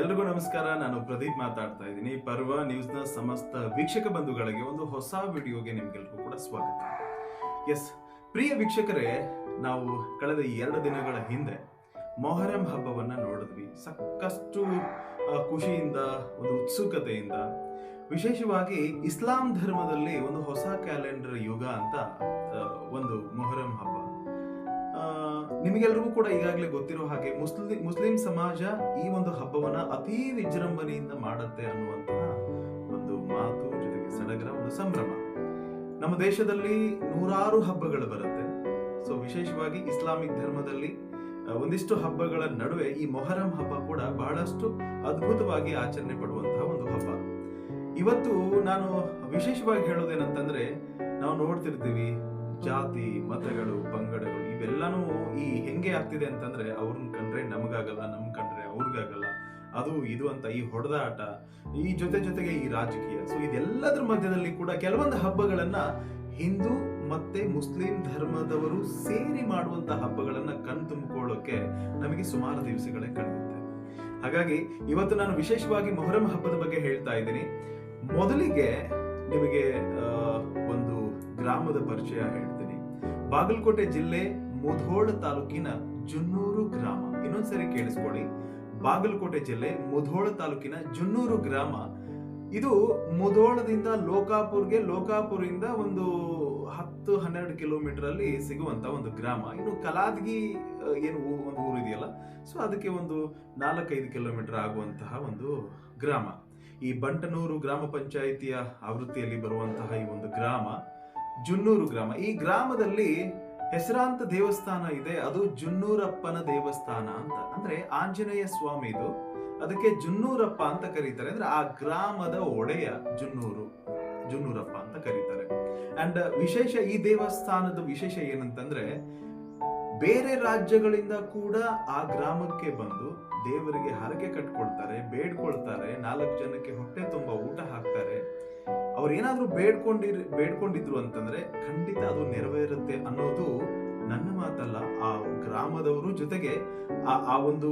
ಎಲ್ರಿಗೂ ನಮಸ್ಕಾರ. ನಾನು ಪ್ರದೀಪ್ ಮಾತಾಡ್ತಾ ಇದ್ದೀನಿ. ಪರ್ವ ನ್ಯೂಸ್ನ ಸಮಸ್ತ ವೀಕ್ಷಕ ಬಂಧುಗಳಿಗೆ ಒಂದು ಹೊಸ ವಿಡಿಯೋಗೆ ನಿಮ್ಗೆಲ್ರಿಗೂ ಕೂಡ ಸ್ವಾಗತ. ಎಸ್ ಪ್ರಿಯ ವೀಕ್ಷಕರೇ, ನಾವು ಕಳೆದ ಎರಡು ದಿನಗಳ ಹಿಂದೆ ಮೊಹರಂ ಹಬ್ಬವನ್ನ ನೋಡಿದ್ವಿ. ಸಾಕಷ್ಟು ಖುಷಿಯಿಂದ, ಒಂದು ಉತ್ಸುಕತೆಯಿಂದ, ವಿಶೇಷವಾಗಿ ಇಸ್ಲಾಂ ಧರ್ಮದಲ್ಲಿ ಒಂದು ಹೊಸ ಕ್ಯಾಲೆಂಡರ್ ಯುಗ ಅಂತ ಒಂದು ಮೊಹರಂ ಹಬ್ಬ. ನಿಮಗೆಲ್ರಿಗೂ ಕೂಡ ಈಗಾಗಲೇ ಗೊತ್ತಿರೋ ಹಾಗೆ ಮುಸ್ಲಿಂ ಮುಸ್ಲಿಂ ಸಮಾಜ ಈ ಒಂದು ಹಬ್ಬವನ್ನ ಅತಿ ವಿಜೃಂಭಣೆಯಿಂದ ಮಾಡುತ್ತೆ ಅನ್ನುವಂತಹ ಒಂದು ಮಾತು ಜೊತೆಗೆ ಸಡಗರ ಒಂದು ಸಂಭ್ರಮ. ನಮ್ಮ ದೇಶದಲ್ಲಿ ನೂರಾರು ಹಬ್ಬಗಳು ಬರುತ್ತೆ. ಸೊ ವಿಶೇಷವಾಗಿ ಇಸ್ಲಾಮಿಕ್ ಧರ್ಮದಲ್ಲಿ ಒಂದಿಷ್ಟು ಹಬ್ಬಗಳ ನಡುವೆ ಈ ಮೊಹರಂ ಹಬ್ಬ ಕೂಡ ಬಹಳಷ್ಟು ಅದ್ಭುತವಾಗಿ ಆಚರಣೆ ಪಡುವಂತಹ ಒಂದು ಹಬ್ಬ. ಇವತ್ತು ನಾನು ವಿಶೇಷವಾಗಿ ಹೇಳೋದೇನಂತಂದ್ರೆ, ನಾವು ನೋಡ್ತಿರ್ತೀವಿ ಜಾತಿ, ಮತಗಳು, ಪಂಗಡಗಳು. ಇವೆಲ್ಲನೂ ಈ ಹೆಂಗೆ ಆಗ್ತಿದೆ ಅಂತಂದ್ರೆ ಅವ್ರನ್ನ ಕಂಡ್ರೆ ನಮಗಾಗಲ್ಲ, ನಮ್ ಕಂಡ್ರೆ ಅವ್ರಿಗಾಗಲ್ಲ. ಅದು ಇದು ಅಂತ ಈ ಹೊಡೆದಾಟ ಈ ಜೊತೆ ಜೊತೆಗೆ ಈ ರಾಜಕೀಯ. ಸೊ ಇದೆಲ್ಲದ್ರ ಮಧ್ಯದಲ್ಲಿ ಕೂಡ ಕೆಲವೊಂದು ಹಬ್ಬಗಳನ್ನ ಹಿಂದೂ ಮತ್ತೆ ಮುಸ್ಲಿಂ ಧರ್ಮದವರು ಸೇರಿ ಮಾಡುವಂತ ಹಬ್ಬಗಳನ್ನ ಕಣ್ ತುಂಬಿಕೊಳ್ಳೋಕೆ ನಮಗೆ ಸುಮಾರು ದಿವಸಗಳೇ ಕಳೆಯುತ್ತೆ. ಹಾಗಾಗಿ ಇವತ್ತು ನಾನು ವಿಶೇಷವಾಗಿ ಮೊಹರಂ ಹಬ್ಬದ ಬಗ್ಗೆ ಹೇಳ್ತಾ ಇದ್ದೀನಿ. ಮೊದಲಿಗೆ ನಿಮಗೆ ಒಂದು ಗ್ರಾಮದ ಪರಿಚಯ ಹೇಳ್ತೀನಿ. ಬಾಗಲಕೋಟೆ ಜಿಲ್ಲೆ ಮುಧೋಳ ತಾಲೂಕಿನ ಜುನ್ನೂರು ಗ್ರಾಮ. ಇನ್ನೊಂದ್ಸರಿ ಕೇಳಿಸ್ಕೊಳ್ಳಿ. ಬಾಗಲಕೋಟೆ ಜಿಲ್ಲೆ ಮುಧೋಳ ತಾಲೂಕಿನ ಜುನ್ನೂರು ಗ್ರಾಮ. ಇದು ಮುಧೋಳದಿಂದ ಲೋಕಾಪುರ್ಗೆ ಲೋಕಾಪುರಿಂದ ಒಂದು ಹತ್ತು ಹನ್ನೆರಡು ಕಿಲೋಮೀಟರ್ ಅಲ್ಲಿ ಸಿಗುವಂತ ಒಂದು ಗ್ರಾಮ. ಇನ್ನು ಕಲಾದ್ಗಿ ಏನು ಒಂದು ಊರು ಇದೆಯಲ್ಲ, ಸೊ ಅದಕ್ಕೆ ಒಂದು ನಾಲ್ಕೈದು ಕಿಲೋಮೀಟರ್ ಆಗುವಂತಹ ಒಂದು ಗ್ರಾಮ. ಈ ಬಂಟನೂರು ಗ್ರಾಮ ಪಂಚಾಯಿತಿಯ ಆವೃತ್ತಿಯಲ್ಲಿ ಬರುವಂತಹ ಈ ಒಂದು ಗ್ರಾಮ, ಜುನ್ನೂರು ಗ್ರಾಮ. ಈ ಗ್ರಾಮದಲ್ಲಿ ಹೆಸರಾಂತ ದೇವಸ್ಥಾನ ಇದೆ, ಅದು ಜುನ್ನೂರಪ್ಪನ ದೇವಸ್ಥಾನ ಅಂತ. ಅಂದ್ರೆ ಆಂಜನೇಯ ಸ್ವಾಮಿ ಇದು. ಅದಕ್ಕೆ ಜುನ್ನೂರಪ್ಪ ಅಂತ ಕರೀತಾರೆ. ಅಂದ್ರೆ ಆ ಗ್ರಾಮದ ಒಡೆಯ ಜುನ್ನೂರು, ಜುನ್ನೂರಪ್ಪ ಅಂತ ಕರೀತಾರೆ. ಅಂಡ್ ವಿಶೇಷ ಈ ದೇವಸ್ಥಾನದ ವಿಶೇಷ ಏನಂತಂದ್ರೆ, ಬೇರೆ ರಾಜ್ಯಗಳಿಂದ ಕೂಡ ಆ ಗ್ರಾಮಕ್ಕೆ ಬಂದು ದೇವರಿಗೆ ಹರಕೆ ಕಟ್ಕೊಳ್ತಾರೆ, ಬೇಡ್ಕೊಳ್ತಾರೆ, ನಾಲ್ಕು ಜನಕ್ಕೆ ಹೊಟ್ಟೆ ತುಂಬ ಊಟ ಹಾಕ್ತಾರೆ. ಅವ್ರು ಏನಾದರೂ ಬೇಡ್ಕೊಂಡಿರ್, ಬೇಡ್ಕೊಂಡಿದ್ರು ಅಂತಂದ್ರೆ ಖಂಡಿತ ಅದು ನೆರವೇರುತ್ತೆ ಅನ್ನೋದು ನನ್ನ ಮಾತಲ್ಲ. ಆ ಗ್ರಾಮದವರು ಜೊತೆಗೆ ಆ ಒಂದು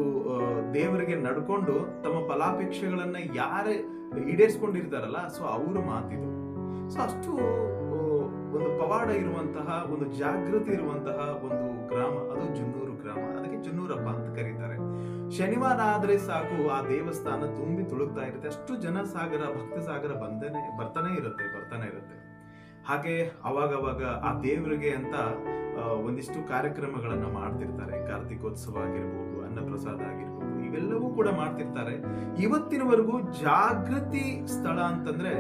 ದೇವರಿಗೆ ನಡ್ಕೊಂಡು ತಮ್ಮ ಫಲಾಪೇಕ್ಷೆಗಳನ್ನ ಯಾರೇ ಈಡೇರಿಸ್ಕೊಂಡಿರ್ತಾರಲ್ಲ, ಸೊ ಅವರ ಮಾತಿದು. ಸೊ ಅಷ್ಟು ಒಂದು ಪವಾಡ ಇರುವಂತಹ, ಒಂದು ಜಾಗೃತಿ ಇರುವಂತಹ ಒಂದು ಗ್ರಾಮ. ಅದು ಜುನ್ನೂರು ಗ್ರಾಮ. ಅದಕ್ಕೆ ಜುನ್ನೂರಪ್ಪ ಅಂತ ಕರೀತಾರೆ. ಶನಿವಾರ ಆದ್ರೆ ಸಾಕು, ಆ ದೇವಸ್ಥಾನ ತುಂಬಿ ತುಳುಕ್ತಾ ಇರುತ್ತೆ. ಅಷ್ಟು ಜನ ಸಾಗರ, ಭಕ್ತ ಸಾಗರ ಬಂದೇನೆ, ಬರ್ತಾನೆ ಇರುತ್ತೆ ಬರ್ತಾನೆ ಇರುತ್ತೆ. ಹಾಗೆ ಅವಾಗ ಅವಾಗ ಆ ದೇವರಿಗೆ ಅಂತ ಒಂದಿಷ್ಟು ಕಾರ್ಯಕ್ರಮಗಳನ್ನ ಮಾಡ್ತಿರ್ತಾರೆ. ಕಾರ್ತಿಕೋತ್ಸವ ಆಗಿರ್ಬೋದು, ಅನ್ನಪ್ರಸಾದ ಆಗಿರ್ಬೋದು, ಇವೆಲ್ಲವೂ ಕೂಡ ಮಾಡ್ತಿರ್ತಾರೆ. ಇವತ್ತಿನವರೆಗೂ ಜಾಗೃತಿ ಸ್ಥಳ ಅಂತಂದ್ರೆ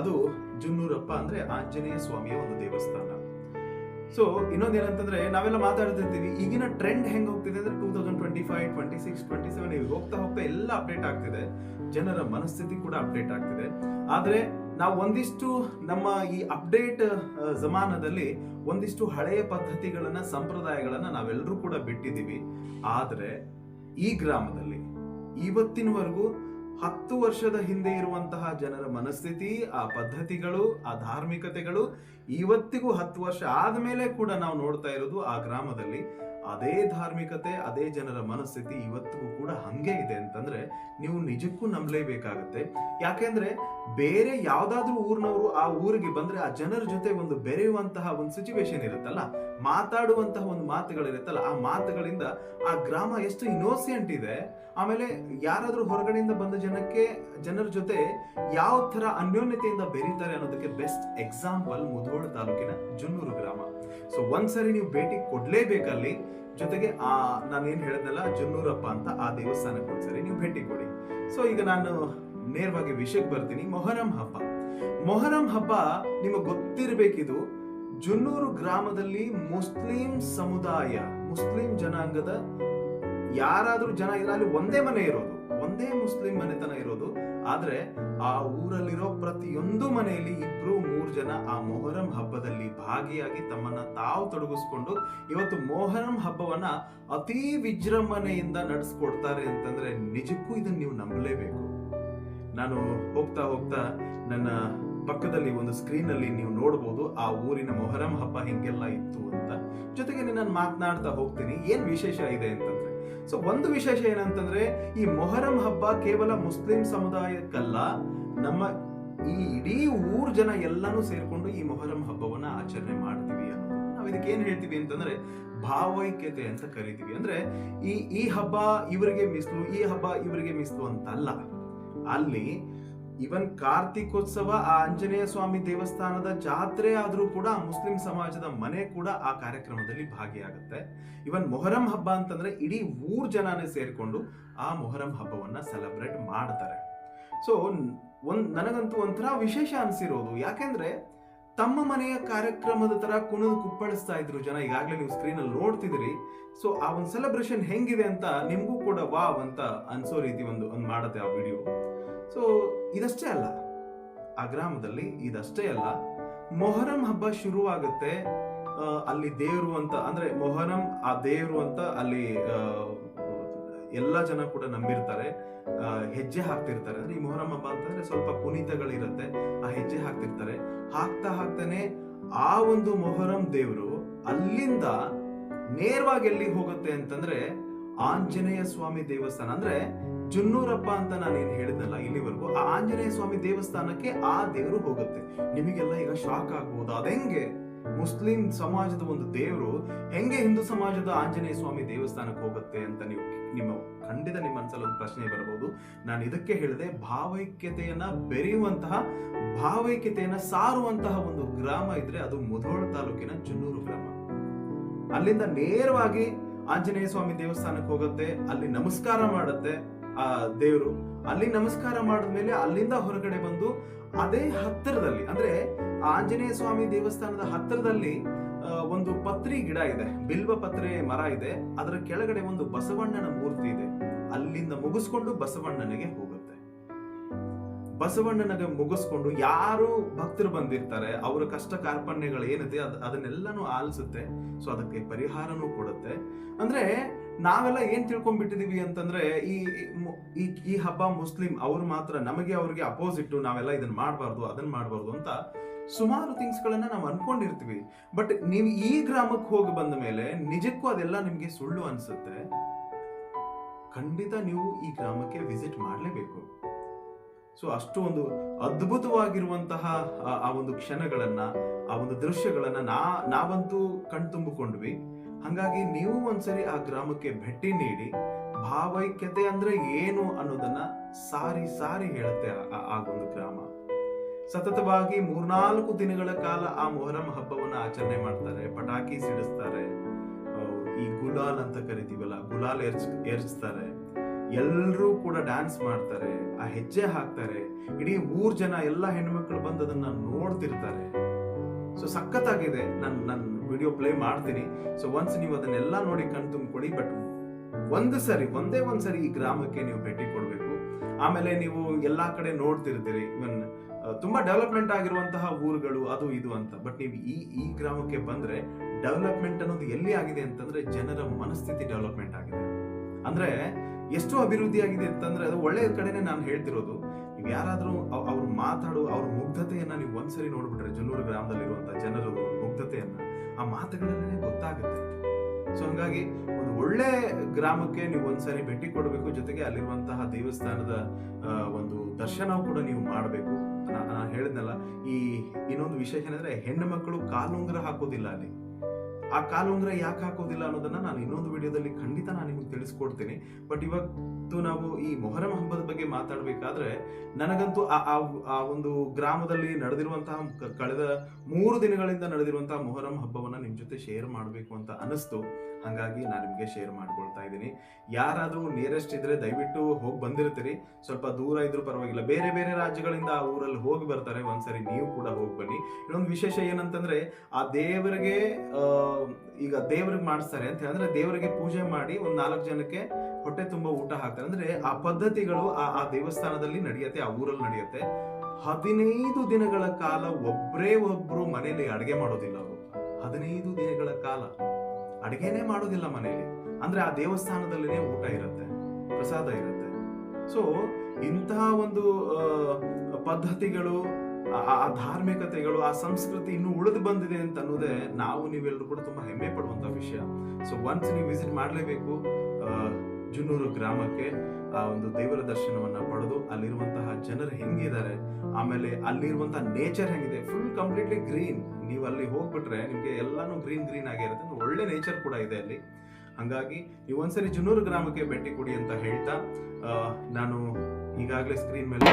ಅದು ಜುನ್ನೂರಪ್ಪ ಅಂದ್ರೆ ಆಂಜನೇಯ ಸ್ವಾಮಿಯ ಒಂದು ದೇವಸ್ಥಾನ. ಸೊ ಇನ್ನೊಂದೇನಂತಂದ್ರೆ ನಾವೆಲ್ಲ ಮಾತಾಡ್ತಿರ್ತೀವಿ. ಈಗಿನ ಟ್ರೆಂಡ್ ಹೆಂಗೆ ಹೋಗ್ತಿದೆ ಅಂದ್ರೆ two thousand twenty five twenty six twenty seven ಇವಾಗ ಹೋಗ್ತಾ ಹೋಗ್ತಾ ಎಲ್ಲ ಅಪ್ಡೇಟ್ ಆಗ್ತಿದೆ. ಜನರ ಮನಸ್ಥಿತಿ ಕೂಡ ಅಪ್ಡೇಟ್ ಆಗ್ತಿದೆ. ಆದ್ರೆ ನಾವು ಒಂದಿಷ್ಟು ನಮ್ಮ ಈ ಅಪ್ಡೇಟ್ ಜಮಾನದಲ್ಲಿ ಒಂದಿಷ್ಟು ಹಳೆಯ ಪದ್ಧತಿಗಳನ್ನ, ಸಂಪ್ರದಾಯಗಳನ್ನ ನಾವೆಲ್ಲರೂ ಕೂಡ ಬಿಟ್ಟಿದ್ದೀವಿ. ಆದ್ರೆ ಈ ಗ್ರಾಮದಲ್ಲಿ ಇವತ್ತಿನವರೆಗೂ ಹತ್ತು ವರ್ಷದ ಹಿಂದೆ ಇರುವಂತಹ ಜನರ ಮನಸ್ಥಿತಿ, ಆ ಪದ್ಧತಿಗಳು, ಆ ಧಾರ್ಮಿಕತೆಗಳು ಇವತ್ತಿಗೂ ಹತ್ತು ವರ್ಷ ಆದಮೇಲೆ ಕೂಡ ನಾವು ನೋಡ್ತಾ ಇರೋದು ಆ ಗ್ರಾಮದಲ್ಲಿ ಅದೇ ಧಾರ್ಮಿಕತೆ, ಅದೇ ಜನರ ಮನಸ್ಥಿತಿ ಇವತ್ತಿಗೂ ಕೂಡ ಹಂಗೆ ಇದೆ ಅಂತಂದ್ರೆ ನೀವು ನಿಜಕ್ಕೂ ನಂಬಲೇಬೇಕಾಗತ್ತೆ. ಯಾಕೆಂದ್ರೆ ಬೇರೆ ಯಾವ್ದಾದ್ರೂ ಊರಿನವರು ಆ ಊರಿಗೆ ಬಂದ್ರೆ ಆ ಜನರ ಜೊತೆ ಒಂದು ಬೆರೆಯುವಂತಹ ಒಂದು ಸಿಚುವೇಶನ್ ಇರುತ್ತಲ್ಲ, ಮಾತಾಡುವಂತಹ ಒಂದು ಮಾತುಗಳಿರುತ್ತಲ್ಲ, ಆ ಮಾತುಗಳಿಂದ ಆ ಗ್ರಾಮ ಎಷ್ಟು ಇನ್ನೋಸೆಂಟ್ ಇದೆ, ಆಮೇಲೆ ಯಾರಾದ್ರೂ ಹೊರಗಡೆಯಿಂದ ಬಂದ ಜನಕ್ಕೆ, ಜನರ ಜೊತೆ ಯಾವ ತರ ಅನ್ಯೋನ್ಯತೆಯಿಂದ ಬೆರೀತಾರೆ ಅನ್ನೋದಕ್ಕೆ ಬೆಸ್ಟ್ ಎಕ್ಸಾಂಪಲ್ ಮುಧೋಳ ತಾಲೂಕಿನ ಜುನ್ನೂರು ಗ್ರಾಮ. ಸೊ ಒಂದ್ಸರಿ ನೀವು ಭೇಟಿ ಕೊಡ್ಲೇಬೇಕಲ್ಲಿ. ಜೊತೆಗೆ, ಆ ನಾನು ಏನ್ ಹೇಳಿದ್ನಲ್ಲ, ಜುನ್ನೂರಪ್ಪ ಅಂತ ಆ ದೇವಸ್ಥಾನಕ್ಕೆ ಒಂದ್ಸರಿ ನೀವು ಭೇಟಿ ಕೊಡಿ. ಸೊ ಈಗ ನಾನು ನೇರವಾಗಿ ವಿಷಯಕ್ಕೆ ಬರ್ತೀನಿ. ಮೊಹರಂ ಹಬ್ಬ. ಮೊಹರಂ ಹಬ್ಬ ನಿಮಗೆ ಗೊತ್ತಿರಬೇಕಿದು. ಜುನ್ನೂರು ಗ್ರಾಮದಲ್ಲಿ ಮುಸ್ಲಿಂ ಸಮುದಾಯ, ಮುಸ್ಲಿಂ ಜನಾಂಗದ ಯಾರಾದ್ರೂ ಜನ ಇದ್ರೆ ಅಲ್ಲಿ ಒಂದೇ ಮನೆ ಇರೋದು. ಒಂದೇ ಮುಸ್ಲಿಂ ಮನೆತನ ಇರೋದು. ಆದ್ರೆ, ಆ ಊರಲ್ಲಿರೋ ಪ್ರತಿಯೊಂದು ಮನೆಯಲ್ಲಿ ಇಬ್ರು ಮೂರ್ ಜನ ಆ ಮೊಹರಂ ಹಬ್ಬದಲ್ಲಿ ಭಾಗಿಯಾಗಿ ತಮ್ಮನ್ನ ತಾವು ತೊಡಗಿಸ್ಕೊಂಡು ಇವತ್ತು ಮೊಹರಂ ಹಬ್ಬವನ್ನ ಅತಿ ವಿಜೃಂಭಣೆಯಿಂದ ನಡೆಸ್ಕೊಡ್ತಾರೆ ಅಂತಂದ್ರೆ ನಿಜಕ್ಕೂ ಇದನ್ನ ನೀವು ನಂಬಲೇಬೇಕು. ನಾನು ಹೋಗ್ತಾ ಹೋಗ್ತಾ ನನ್ನ ಪಕ್ಕದಲ್ಲಿ ಒಂದು ಸ್ಕ್ರೀನ್ ಅಲ್ಲಿ ನೀವು ನೋಡಬಹುದು ಆ ಊರಿನ ಮೊಹರಂ ಹಬ್ಬ ಹೆಂಗೆಲ್ಲ ಇತ್ತು ಅಂತ. ಜೊತೆಗೆ ನಾನು ಮಾತನಾಡ್ತಾ ಹೋಗ್ತೀನಿ, ಏನ್ ವಿಶೇಷ ಇದೆ ಅಂತಂದ್ರೆ. ಸೊ ಒಂದು ವಿಶೇಷ ಏನಂತಂದ್ರೆ ಈ ಮೊಹರಂ ಹಬ್ಬ ಕೇವಲ ಮುಸ್ಲಿಂ ಸಮುದಾಯಕ್ಕಲ್ಲ, ನಮ್ಮ ಈ ಇಡೀ ಊರ್ ಜನ ಎಲ್ಲಾನು ಸೇರ್ಕೊಂಡು ಈ ಮೊಹರಂ ಹಬ್ಬವನ್ನ ಆಚರಣೆ ಮಾಡ್ತೀವಿ ಅನ್ನೋದು. ನಾವ್ ಇದಕ್ಕೆ ಏನ್ ಹೇಳ್ತೀವಿ ಅಂತಂದ್ರೆ ಭಾವೈಕ್ಯತೆ ಅಂತ ಕರಿತೀವಿ. ಅಂದ್ರೆ ಈ ಈ ಹಬ್ಬ ಇವರಿಗೆ ಮೀಸಲು, ಈ ಹಬ್ಬ ಇವರಿಗೆ ಮೀಸಲು ಅಂತ ಅಲ್ಲ ಇವನ್ ಕಾರ್ತಿಕೋತ್ಸವ ಆ ಆಂಜನೇಯ ಸ್ವಾಮಿ ದೇವಸ್ಥಾನದ ಜಾತ್ರೆ ಆದರೂ ಕೂಡ ಮುಸ್ಲಿಂ ಸಮಾಜದ ಮನೆ ಕೂಡ ಆ ಕಾರ್ಯಕ್ರಮದಲ್ಲಿ ಭಾಗಿಯಾಗುತ್ತೆ. ಇವನ್ ಮೊಹರಂ ಹಬ್ಬ ಅಂತಂದ್ರೆ ಇಡೀ ಊರ್ ಜನನೇ ಸೇರಿಕೊಂಡು ಆ ಮೊಹರಂ ಹಬ್ಬವನ್ನ ಸೆಲೆಬ್ರೇಟ್ ಮಾಡ್ತಾರೆ. ಸೊ ಒಂದ್ ನನಗಂತೂ ಒಂಥರ ವಿಶೇಷ ಅನಿಸಿರೋದು. ಯಾಕೆಂದ್ರೆ ತಮ್ಮ ಮನೆಯ ಕಾರ್ಯಕ್ರಮದ ತರ ಕುಣಿದು ಕುಪ್ಪಳಿಸ್ತಾ ಇದ್ರು ಜನ. ಈಗಾಗಲೇ ನೀವು ಸ್ಕ್ರೀನ್ ಅಲ್ಲಿ ನೋಡ್ತಿದ್ರಿ ಸೊ ಆ ಒಂದು ಸೆಲೆಬ್ರೇಷನ್ ಹೆಂಗಿದೆ ಅಂತ ನಿಮಗೂ ಕೂಡ ವಾವ್ ಅಂತ ಅನ್ಸೋ ರೀತಿ ಒಂದು ಒಂದು ಮಾಡುತ್ತೆ ಆ ವಿಡಿಯೋ ಸೊ ಇದಷ್ಟೇ ಅಲ್ಲ. ಆ ಗ್ರಾಮದಲ್ಲಿ ಇದಷ್ಟೇ ಅಲ್ಲ. ಮೊಹರಂ ಹಬ್ಬ ಶುರುವಾಗುತ್ತೆ. ಅಲ್ಲಿ ದೇವರು ಅಂತ, ಅಂದ್ರೆ ಮೊಹರಂ ಆ ದೇವರು ಅಂತ ಅಲ್ಲಿ ಎಲ್ಲ ಜನ ಕೂಡ ನಂಬಿರ್ತಾರೆ. ಹೆಜ್ಜೆ ಹಾಕ್ತಿರ್ತಾರೆ. ಅಂದ್ರೆ ಈ ಮೊಹರಂ ಹಬ್ಬ ಅಂತಂದ್ರೆ ಸ್ವಲ್ಪ ಕುಣಿತಗಳಿರುತ್ತೆ ಆ ಹೆಜ್ಜೆ ಹಾಕ್ತಿರ್ತಾರೆ. ಹಾಕ್ತಾ ಹಾಕ್ತಾನೆ ಆ ಒಂದು ಮೊಹರಂ ದೇವರು ಅಲ್ಲಿಂದ ನೇರವಾಗಿ ಎಲ್ಲಿ ಹೋಗುತ್ತೆ ಅಂತಂದ್ರೆ ಆಂಜನೇಯ ಸ್ವಾಮಿ ದೇವಸ್ಥಾನ. ಅಂದ್ರೆ ಜುನ್ನೂರಪ್ಪ ಅಂತ ನಾನು ಏನ್ ಹೇಳಿದ್ನಲ್ಲ ಇಲ್ಲಿವರೆಗೂ, ಆ ಆಂಜನೇಯ ಸ್ವಾಮಿ ದೇವಸ್ಥಾನಕ್ಕೆ ಆ ದೇವರು ಹೋಗುತ್ತೆ. ನಿಮಗೆಲ್ಲ ಈಗ ಶಾಕ್ ಆಗ್ಬಹುದು ಅದೆಂಗೆ ಮುಸ್ಲಿಂ ಸಮಾಜದ ಒಂದು ದೇವರು ಹೆಂಗೆ ಹಿಂದೂ ಸಮಾಜದ ಆಂಜನೇಯ ಸ್ವಾಮಿ ದೇವಸ್ಥಾನಕ್ಕೆ ಹೋಗುತ್ತೆ ಅಂತ ನೀವು ನಿಮ್ಮ ಖಂಡಿತ ನಿಮ್ಮ ಮನಸ್ಸಲ್ಲಿ ಒಂದು ಪ್ರಶ್ನೆ ಬರಬಹುದು ನಾನು ಇದಕ್ಕೆ ಹೇಳಿದೆ, ಭಾವೈಕ್ಯತೆಯನ್ನ ಬೆರೆಯುವಂತಹ, ಭಾವೈಕ್ಯತೆಯನ್ನ ಸಾರುವಂತಹ ಒಂದು ಗ್ರಾಮ ಇದ್ರೆ ಅದು ಮುಧೋಳ ತಾಲೂಕಿನ ಚುನ್ನೂರು ಗ್ರಾಮ. ಅಲ್ಲಿಂದ ನೇರವಾಗಿ ಆಂಜನೇಯ ಸ್ವಾಮಿ ದೇವಸ್ಥಾನಕ್ಕೆ ಹೋಗುತ್ತೆ, ಅಲ್ಲಿ ನಮಸ್ಕಾರ ಮಾಡುತ್ತೆ ಆ ದೇವರು. ಅಲ್ಲಿ ನಮಸ್ಕಾರ ಮಾಡಿದ್ಮೇಲೆ ಅಲ್ಲಿಂದ ಹೊರಗಡೆ ಬಂದು ಅದೇ ಹತ್ತಿರದಲ್ಲಿ, ಅಂದ್ರೆ ಆಂಜನೇಯ ಸ್ವಾಮಿ ದೇವಸ್ಥಾನದ ಹತ್ತಿರದಲ್ಲಿ ಒಂದು ಪತ್ರಿ ಗಿಡ ಇದೆ. ಬಿಲ್ವ ಪತ್ರೆ ಮರ ಇದೆ. ಅದರ ಕೆಳಗಡೆ ಒಂದು ಬಸವಣ್ಣನ ಮೂರ್ತಿ ಇದೆ. ಅಲ್ಲಿಂದ ಮುಗಿಸ್ಕೊಂಡು ಬಸವಣ್ಣನಿಗೆ ಹೋಗುತ್ತೆ. ಬಸವಣ್ಣನಿಗೆ ಮುಗಿಸ್ಕೊಂಡು ಯಾರು ಭಕ್ತರು ಬಂದಿರ್ತಾರೆ, ಅವರ ಕಷ್ಟ ಕಾರ್ಪಣ್ಯಗಳು ಏನಿದೆ, ಅದ್, ಅದನ್ನೆಲ್ಲನೂ ಆಲಿಸುತ್ತೆ. ಸೊ ಅದಕ್ಕೆ ಪರಿಹಾರನೂ ಕೊಡುತ್ತೆ. ಅಂದ್ರೆ, ನಾವೆಲ್ಲ ಏನ್ ತಿಳ್ಕೊಂಡ್ಬಿಟ್ಟಿದೀವಿ ಅಂತಂದ್ರೆ, ಈ ಈ ಹಬ್ಬ ಮುಸ್ಲಿಂ, ಅವ್ರು ಮಾತ್ರ ನಮಗೆ ಅವ್ರಿಗೆ ಅಪೋಸಿಟ್ ನಾವೆಲ್ಲ ಇದನ್ನ ಮಾಡಬಾರ್ದು ಅದನ್ನ ಮಾಡಬಾರ್ದು ಅಂತ ಸುಮಾರು ಥಿಂಗ್ಸ್ ಗಳನ್ನ ನಾವು ಅನ್ಕೊಂಡಿರ್ತೀವಿ. ಬಟ್ ನೀವು ಈ ಗ್ರಾಮಕ್ಕೆ ಹೋಗಿ ಬಂದ ಮೇಲೆ ನಿಜಕ್ಕೂ ಅದೆಲ್ಲ ನಿಮ್ಗೆ ಸುಳ್ಳು ಅನ್ಸುತ್ತೆ. ಖಂಡಿತ ನೀವು ಈ ಗ್ರಾಮಕ್ಕೆ ವಿಸಿಟ್ ಮಾಡಲೇಬೇಕು. ಸೊ ಅಷ್ಟು ಒಂದು ಅದ್ಭುತವಾಗಿರುವಂತಹ, ಆ- ಒಂದು ಕ್ಷಣಗಳನ್ನ, ಆ ಒಂದು ದೃಶ್ಯಗಳನ್ನ ನಾ, ನಾವಂತೂ ಕಣ್ತುಂಬಿಕೊಂಡ್ವಿ. ಹಾಗಾಗಿ ನೀವು ಒಂದ್ಸರಿ ಆ ಗ್ರಾಮಕ್ಕೆ ಭೇಟಿ ನೀಡಿ, ಭಾವೈಕ್ಯತೆ ಅಂದ್ರೆ ಏನು ಅನ್ನೋದನ್ನ ಸಾರಿ ಸಾರಿ ಹೇಳುತ್ತೆ ಆ ಒಂದು ಗ್ರಾಮ. ಸತತವಾಗಿ ಮೂರ್ನಾಲ್ಕು ದಿನಗಳ ಕಾಲ ಆ ಮೊಹರಂ ಹಬ್ಬವನ್ನು ಆಚರಣೆ ಮಾಡ್ತಾರೆ, ಪಟಾಕಿ ಸಿಡಿಸ್ತಾರೆ ಈ ಗುಲಾಲ್ ಅಂತ ಕರಿತೀವಲ್ಲ, ಗುಲಾಲ್ ಎರ್ಚ್ ಎರ್ಚ್ತಾರೆ ಎಲ್ಲರೂ ಕೂಡ ಡ್ಯಾನ್ಸ್ ಮಾಡ್ತಾರೆ, ಆ ಹೆಜ್ಜೆ ಹಾಕ್ತಾರೆ. ಇಡೀ ಊರ್ ಜನ, ಎಲ್ಲ ಹೆಣ್ಮಕ್ಳು ಬಂದು ಅದನ್ನ ನೋಡ್ತಿರ್ತಾರೆ. ಸೊ ಸಖತ್ತಾಗಿದೆ. ನಾನು ನಾನು ವಿಡಿಯೋ ಪ್ಲೇ ಮಾಡ್ತೀನಿ. ಸೊ ಒನ್ಸ್ ನೀವು ಅದನ್ನೆಲ್ಲ ನೋಡಿ ಕಣ್ ತುಂಬಿಕೊಡಿ ಬಟ್ ಒಂದು ಸರಿ, ಒಂದೇ ಒಂದ್ಸರಿ ಈ ಗ್ರಾಮಕ್ಕೆ ನೀವು ಭೇಟಿ ಕೊಡಬೇಕು. ಆಮೇಲೆ ನೀವು ಎಲ್ಲಾ ಕಡೆ ನೋಡ್ತಿರ್ತೀರಿ. ಇವನ್ ತುಂಬಾ ಡೆವಲಪ್ಮೆಂಟ್ ಆಗಿರುವಂತಹ ಊರುಗಳು, ಅದು ಇದು ಅಂತ. ಬಟ್ ನೀವು ಈ ಈ ಗ್ರಾಮಕ್ಕೆ ಬಂದ್ರೆ ಡೆವಲಪ್ಮೆಂಟ್ ಅನ್ನೋದು ಎಲ್ಲಿ ಆಗಿದೆ ಅಂತಂದ್ರೆ ಜನರ ಮನಸ್ಥಿತಿ ಡೆವಲಪ್ಮೆಂಟ್ ಆಗಿದೆ. ಅಂದ್ರೆ ಎಷ್ಟು ಅಭಿವೃದ್ಧಿ ಆಗಿದೆ ಅಂತಂದ್ರೆ ಅದು ಒಳ್ಳೆಯ ಕಡೆನೆ ನಾನು ಹೇಳ್ತಿರೋದು. ನೀವು ಯಾರಾದ್ರೂ ಅವ್- ಅವ್ರು ಮಾತಾಡೋ, ಅವ್ರ ಮುಗ್ಧತೆಯನ್ನ ನೀವು ಒಂದ್ಸರಿ ನೋಡ್ಬಿಟ್ರೆ ಜಲ್ಲೂರು ಗ್ರಾಮದಲ್ಲಿರುವಂತಹ ಜನರ ಮುಗ್ಧತೆಯನ್ನ, ಆ ಮಾತುಗಳಲ್ಲೇ ಗೊತ್ತಾಗುತ್ತೆ. ಸೊ ಹಂಗಾಗಿ ಒಂದು ಒಳ್ಳೆ ಗ್ರಾಮಕ್ಕೆ ನೀವು ಒಂದ್ಸರಿ ಭೇಟಿ ಕೊಡಬೇಕು. ಜೊತೆಗೆ ಅಲ್ಲಿರುವಂತಹ ದೇವಸ್ಥಾನದ ಒಂದು ದರ್ಶನವೂ ಕೂಡ ನೀವು ಮಾಡಬೇಕು. ಹೇಳಿದ್ನಲ್ಲ, ಈ ಇನ್ನೊಂದು ವಿಶೇಷ ಏನಂದ್ರೆ ಹೆಣ್ಣು ಮಕ್ಕಳು ಕಾಲುಂಗ್ರ ಹಾಕೋದಿಲ್ಲ ಅಲ್ಲಿ. ಆ ಕಾಲುಂಗ್ರ ಯಾಕೆ ಹಾಕೋದಿಲ್ಲ ಅನ್ನೋದನ್ನ ನಾನು ಇನ್ನೊಂದು ವಿಡಿಯೋದಲ್ಲಿ ಖಂಡಿತ ನಾನು ನಿಮ್ಗೆ ತಿಳಿಸ್ಕೊಡ್ತೀನಿ. ಬಟ್ ಇವತ್ತು ನಾವು ಈ ಮೊಹರಂ ಹಬ್ಬದ ಬಗ್ಗೆ ಮಾತಾಡಬೇಕಾದ್ರೆ, ನನಗಂತೂ ಆ, ಆ- ಆ ಒಂದು ಗ್ರಾಮದಲ್ಲಿ ನಡೆದಿರುವಂತಹ ಕಳೆದ ಮೂರು ದಿನಗಳಿಂದ ನಡೆದಿರುವಂತಹ ಮೊಹರಂ ಹಬ್ಬವನ್ನ ನಿಮ್ ಜೊತೆ ಶೇರ್ ಮಾಡಬೇಕು ಅಂತ ಅನಿಸ್ತು. ಹಾಗಾಗಿ ನಾನು ನಿಮಗೆ ಶೇರ್ ಮಾಡ್ಕೊಳ್ತಾ ಇದ್ದೀನಿ. ಯಾರಾದರೂ ನಿಯರೆಸ್ಟ್ ಇದ್ರೆ ದಯವಿಟ್ಟು ಹೋಗಿ ಬಂದಿರ್ತೀರಿ. ಸ್ವಲ್ಪ ದೂರ ಇದ್ರೂ ಪರವಾಗಿಲ್ಲ. ಬೇರೆ ಬೇರೆ ರಾಜ್ಯಗಳಿಂದ ಆ ಊರಲ್ಲಿ ಹೋಗಿ ಬರ್ತಾರೆ. ಒಂದ್ಸರಿ ನೀವು ಕೂಡ ಹೋಗಿ ಬನ್ನಿ. ಇನ್ನೊಂದು ವಿಶೇಷ ಏನಂತಂದರೆ, ಆ ದೇವರಿಗೆ ಈಗ ದೇವ್ರಿಗೆ ಮಾಡಿಸ್ತಾರೆ ಅಂತ ಹೇಳಿದ್ರೆ ದೇವರಿಗೆ ಪೂಜೆ ಮಾಡಿ ಒಂದು ನಾಲ್ಕು ಜನಕ್ಕೆ ಹೊಟ್ಟೆ ತುಂಬ ಊಟ ಹಾಕ್ತಾರೆ. ಅಂದ್ರೆ ಆ ಪದ್ಧತಿಗಳು ಆ ಆ ದೇವಸ್ಥಾನದಲ್ಲಿ ನಡೆಯುತ್ತೆ, ಆ ಊರಲ್ಲಿ ನಡೆಯುತ್ತೆ. ಹದಿನೈದು ದಿನಗಳ ಕಾಲ ಒಬ್ರೇ ಒಬ್ರು ಮನೆಯಲ್ಲಿ ಅಡಿಗೆ ಮಾಡೋದಿಲ್ಲ ಅವರು. ಹದಿನೈದು ದಿನಗಳ ಕಾಲ. ಅಡಿಗೆನೇ ಮಾಡೋದಿಲ್ಲ ಮನೆಯಲ್ಲಿ. ಅಂದ್ರೆ ಆ ದೇವಸ್ಥಾನದಲ್ಲಿನೇ ಊಟ ಇರುತ್ತೆ, ಪ್ರಸಾದ ಇರುತ್ತೆ. ಸೊ ಇಂತಹ ಒಂದು ಪದ್ಧತಿಗಳು, ಆ- ಧಾರ್ಮಿಕತೆಗಳು, ಆ ಸಂಸ್ಕೃತಿ ಇನ್ನು ಉಳಿದು ಬಂದಿದೆ ಅಂತ ಅನ್ನೋದೇ ನಾವು ನೀವೆಲ್ಲರೂ ಕೂಡ ತುಂಬಾ ಹೆಮ್ಮೆ ಪಡುವಂತ ವಿಷಯ. ಸೊ ಒನ್ಸ್ ನೀವು ವಿಸಿಟ್ ಮಾಡಲೇಬೇಕು ಜುನ್ನೂರು ಗ್ರಾಮಕ್ಕೆ, ಆ ಒಂದು ದೇವರ ದರ್ಶನವನ್ನ ಪಡೆದು ಅಲ್ಲಿರುವಂತಹ ಜನರು ಹೆಂಗಿದ್ದಾರೆ, ಆಮೇಲೆ ಅಲ್ಲಿರುವಂತಹ ನೇಚರ್ ಹೆಂಗಿದೆ ಫುಲ್ ಕಂಪ್ಲೀಟ್ಲಿ ಗ್ರೀನ್ ನೀವು ಅಲ್ಲಿ ಹೋಗ್ಬಿಟ್ರೆ ನಿಮಗೆ ಎಲ್ಲಾನು ಗ್ರೀನ್ ಗ್ರೀನ್ ಆಗಿರುತ್ತೆ. ಒಳ್ಳೆ ನೇಚರ್ ಕೂಡ ಇದೆ ಅಲ್ಲಿ. ಹಂಗಾಗಿ ನೀವು ಒಂದ್ಸರಿ ಜುನೂರು ಗ್ರಾಮಕ್ಕೆ ಭೇಟಿ ಕೊಡಿ ಅಂತ ಹೇಳ್ತಾ ನಾನು ಈಗಾಗಲೇ ಸ್ಕ್ರೀನ್ ಮೇಲೆ